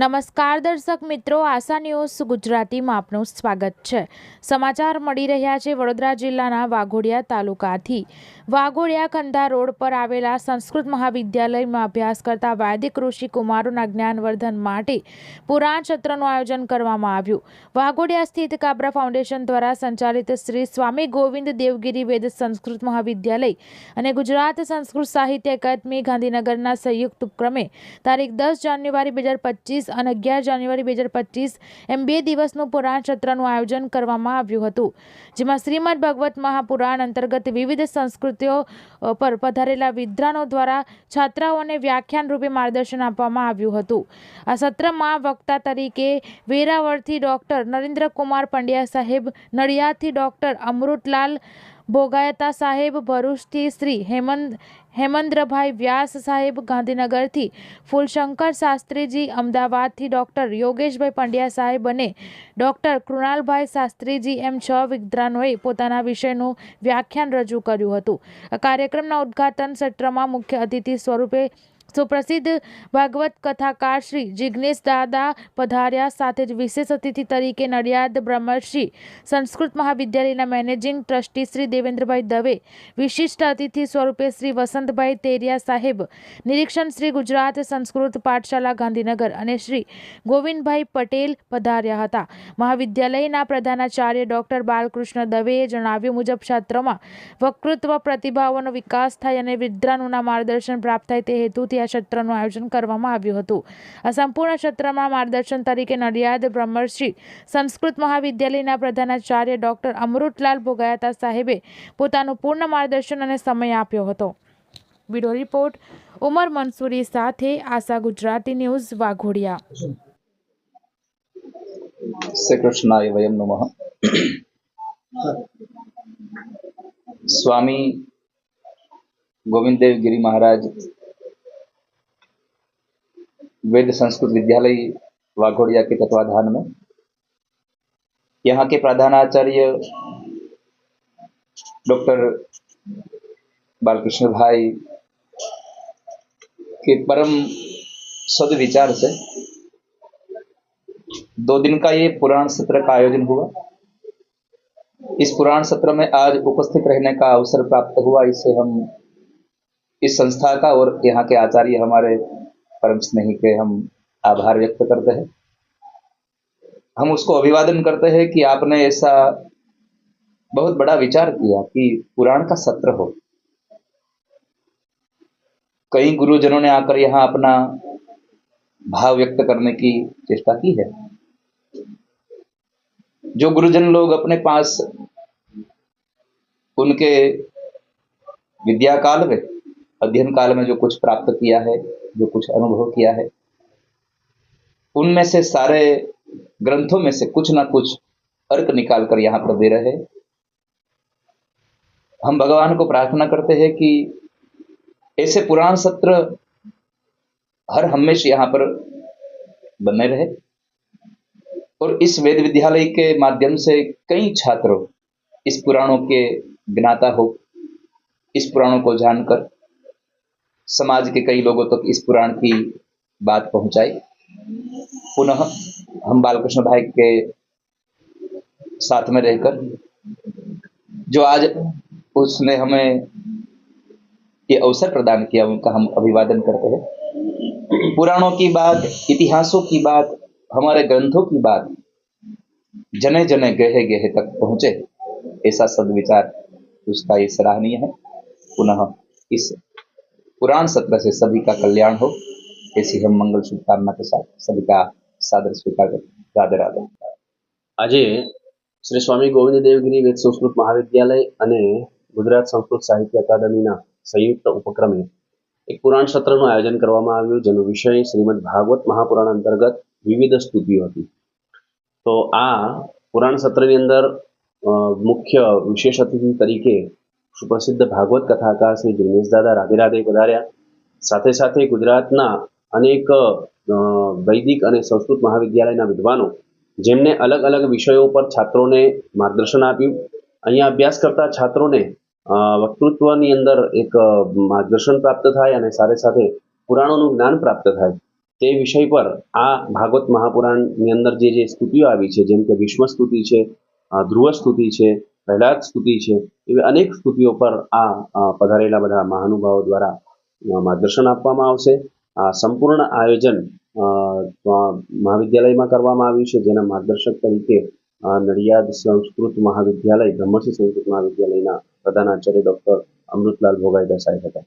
નમસ્કાર દર્શક મિત્રો, આશા ન્યૂઝ ગુજરાતીમાં આપનું સ્વાગત છે. સમાચાર મળી રહ્યા છે વડોદરા જિલ્લાના વાઘોડિયા તાલુકાથી. વાઘોડિયા કંધા રોડ પર આવેલા સંસ્કૃત મહાવિદ્યાલયમાં અભ્યાસ કરતા વૈદિક ઋષિ કુમારોના જ્ઞાનવર્ધન માટે પુરાણ સત્રનું આયોજન કરવામાં આવ્યું. વાઘોડિયા સ્થિત કાબરા ફાઉન્ડેશન દ્વારા સંચાલિત શ્રી સ્વામી ગોવિંદ દેવગીરી વેદ સંસ્કૃત મહાવિદ્યાલય અને ગુજરાત સંસ્કૃત સાહિત્ય અકાદમી ગાંધીનગરના સંયુક્ત ઉપક્રમે તારીખ દસ જાન્યુઆરી બે હજાર પચીસ અને અગિયાર જાન્યુઆરી બે હજાર પચીસ એમ બે દિવસનું પુરાણ સત્રનું આયોજન કરવામાં આવ્યું હતું, જેમાં શ્રીમદ ભગવત મહાપુરાણ અંતર્ગત વિવિધ સંસ્કૃતિઓ પર પધારેલા વિદ્વાનો દ્વારા છાત્રાઓને વ્યાખ્યાન રૂપે માર્ગદર્શન આપવામાં આવ્યું હતું. આ સત્રમાં વક્તા તરીકે વેરાવળથી ડૉક્ટર નરેન્દ્ર કુમાર પંડ્યા સાહેબ, નડિયાદથી ડૉક્ટર અમૃતલાલ ભોગાયતા સાહેબ ભરૂચથી શ્રી હેમંત હેમંદ્રભાઈ વ્યાસ સાહેબ ગાંધીનગરથી ફૂલશંકર શાસ્ત્રીજી અમદાવાદથી ડૉક્ટર યોગેશભાઈ પંડ્યા સાહેબ અને ડૉક્ટર કૃણાલભાઈ શાસ્ત્રીજી એમ છ વિદ્વાનોએ પોતાના વિષયનું વ્યાખ્યાન રજૂ કર્યું હતું. કાર્યક્રમના ઉદ્ઘાટન સત્રમાં મુખ્ય અતિથિ સ્વરૂપે સુપ્રસિદ્ધ ભાગવત કથાકાર શ્રી જિજ્ઞેશ દાદા પધાર્યા. સાથે જ વિશેષ અતિથિ તરીકે નડિયાદ બ્રહ્મર્ષિ સંસ્કૃત મહાવિદ્યાલયના મેનેજિંગ ટ્રસ્ટી શ્રી દેવેન્દ્રભાઈ દવે, વિશિષ્ટ અતિથિ સ્વરૂપે શ્રી વસંતભાઈ તેરિયા સાહેબ, નિરીક્ષણ શ્રી ગુજરાત સંસ્કૃત પાઠશાલા ગાંધીનગર અને શ્રી ગોવિંદભાઈ પટેલ પધાર્યા હતા. મહાવિદ્યાલયના પ્રધાનાચાર્ય ડૉક્ટર બાલકૃષ્ણ દવેએ જણાવ્યું મુજબ છાત્રોમાં વક્તૃત્વ, પ્રતિભાવોનો વિકાસ થાય અને વિદ્વાનોના માર્ગદર્શન પ્રાપ્ત થાય તે હેતુથી આ સત્રનું આયોજન કરવામાં આવ્યું હતું. આ સંપૂર્ણ સત્રમાં માર્ગદર્શન તરીકે નડિયાદ બ્રહ્મર્ષિ સંસ્કૃત મહાવિદ્યાલયના પ્રધાનાચાર્ય ડૉક્ટર અમૃતલાલ ભોગાયતા સાહેબે પોતાનું પૂર્ણ માર્ગદર્શન અને સમય આપ્યો હતો. બ્યુરો રિપોર્ટ, ઉમર મંસૂરી સાથે આશા ગુજરાતી ન્યૂઝ, વાઘોડિયા. શ્રી વયમ નમઃ. સ્વામી ગોવિંદદેવ ગિરી મહારાજ वेद संस्कृत विद्यालय वाघोड़िया के तत्वाधान में। यहाँ के प्रधानाचार्य डॉक्टर बालकृष्ण भाई के परम सदविचार से दो दिन का ये पुराण सत्र का आयोजन हुआ। इस पुराण सत्र में आज उपस्थित रहने का अवसर प्राप्त हुआ इससे हम इस संस्था का और यहाँ के आचार्य हमारे परम स्नेही के हम आभार व्यक्त करते हैं। हम उसको अभिवादन करते हैं कि आपने ऐसा बहुत बड़ा विचार किया कि पुराण का सत्र हो। कई गुरुजनों ने आकर यहाँ अपना भाव व्यक्त करने की चेष्टा की है। जो गुरुजन लोग अपने पास उनके विद्या काल में अध्ययन काल में जो कुछ प्राप्त किया है जो कुछ अनुभव किया है। उनमें से सारे ग्रंथों में से कुछ ना कुछ अर्क निकाल कर यहाँ पर दे रहे हम भगवान को प्रार्थना करते हैं कि ऐसे पुराण सत्र हर हमेशा यहाँ पर बने रहे। और इस वेद विद्यालय के माध्यम से कई छात्र इस पुराणों के ज्ञाता हो, इस पुराणों को जानकर समाज के कई लोगों तक तो इस पुराण की बात पहुंचाई। पुनः हम बालकृष्ण भाई के साथ में रहकर, जो आज उसने हमें ये अवसर प्रदान किया, उनका हम अभिवादन करते हैं। पुराणों की बात, इतिहासों की बात, हमारे ग्रंथों की बात, जने जने गहे गहे तक पहुँचे, ऐसा सदविचार उसका ये सराहनीय है। पुनः इस पुराण सत्र से सभी का कल्याण हो ऐसी हम मंगल शुभकामना के साथ सभी का सादर स्वीकार करते हैं। राधे राधे આજે શ્રી સ્વામી ગોવિંદ દેવગીરી વેદ સંસ્કૃત મહાવિદ્યાલય અને ગુજરાત સંસ્કૃત સાહિત્ય અકાદમીના સંયુક્ત ઉપક્રમે એક પુરાણ સત્રનું આયોજન કરવામાં આવ્યું જેનો વિષય શ્રીમદ ભાગવત મહાપુરાણ અંતર્ગત વિવિધ સ્તુતિઓ હતી તો આ પુરાણ સત્રની અંદર અ, મુખ્ય વિશેષ અતિથિ તરીકે સુપ્રસિદ્ધ ભાગવત કથાકાર શ્રી જિગ્નેશ દાદા રાધે રાધે પધાર્યા. સાથે સાથે ગુજરાતના અનેક વૈદિક અને સંસ્કૃત મહાવિદ્યાલયના વિદ્વાનો, જેમને અલગ અલગ વિષયો પર છાત્રોને માર્ગદર્શન આપ્યું. અહીંયા અભ્યાસ કરતા છાત્રોને વક્તૃત્વની અંદર એક માર્ગદર્શન પ્રાપ્ત થાય અને સાથે સાથે પુરાણોનું જ્ઞાન પ્રાપ્ત થાય. તે વિષય પર આ ભાગવત મહાપુરાણની અંદર જે જે સ્તુતિઓ આવી છે, જેમ કે ભીષ્મ સ્તુતિ છે ધ્રુવ સ્તુતિ છે પ્રહલાદ સ્તુતિ છે. એવી અનેક સ્તુતિઓ પર આ પધારેલા બધા મહાનુભાવો દ્વારા માર્ગદર્શન આપવામાં આવશે. આ સંપૂર્ણ આયોજન મહાવિદ્યાલયમાં કરવામાં આવ્યું છે, જેના માર્ગદર્શક તરીકે નડિયાદ સંસ્કૃત મહાવિદ્યાલય બ્રહ્મશ્રી સંસ્કૃત મહાવિદ્યાલયના પ્રધાનાચાર્ય ડૉક્ટર અમૃતલાલ ભોગાઈતા સાહેબ હતા.